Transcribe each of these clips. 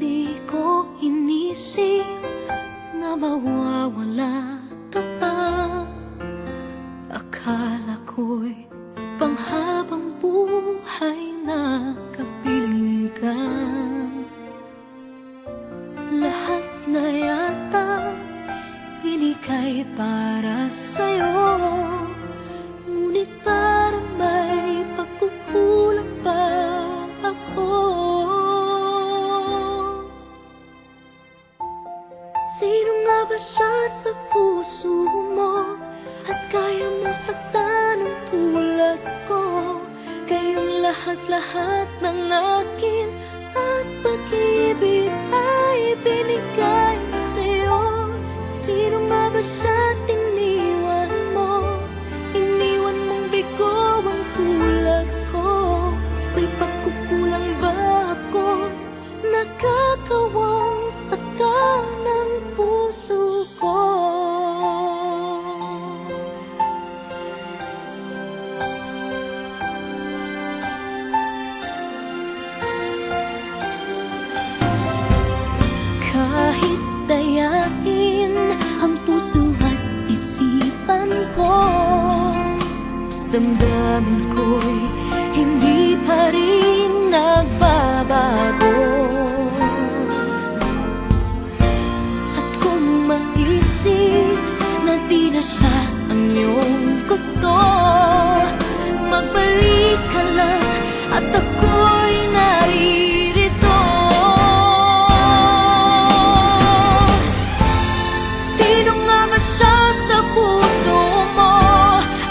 Di ko inisip na mawawala pa. Akala ko'y panghabang buhay na kapiling ka. Lahat na yata inikay para sa'yo. Sino nga ba siya sa puso mo? At kaya mong saktan ng tulad ko Kayong lahat-lahat ng akin At pag-ibig ay binigay sa'yo Sino nga ba siya tiniwan mo? Iniwan mong bigo ang tulad ko May pagkukulang ba ako? Nakakawang isipan ko. Damdamin ko'y hindi pa rin nagbabago. At kung maisip na di na siya ang iyong gusto Magbalik ka lang at ako'y siya sa puso mo?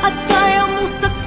At kaya mong saktan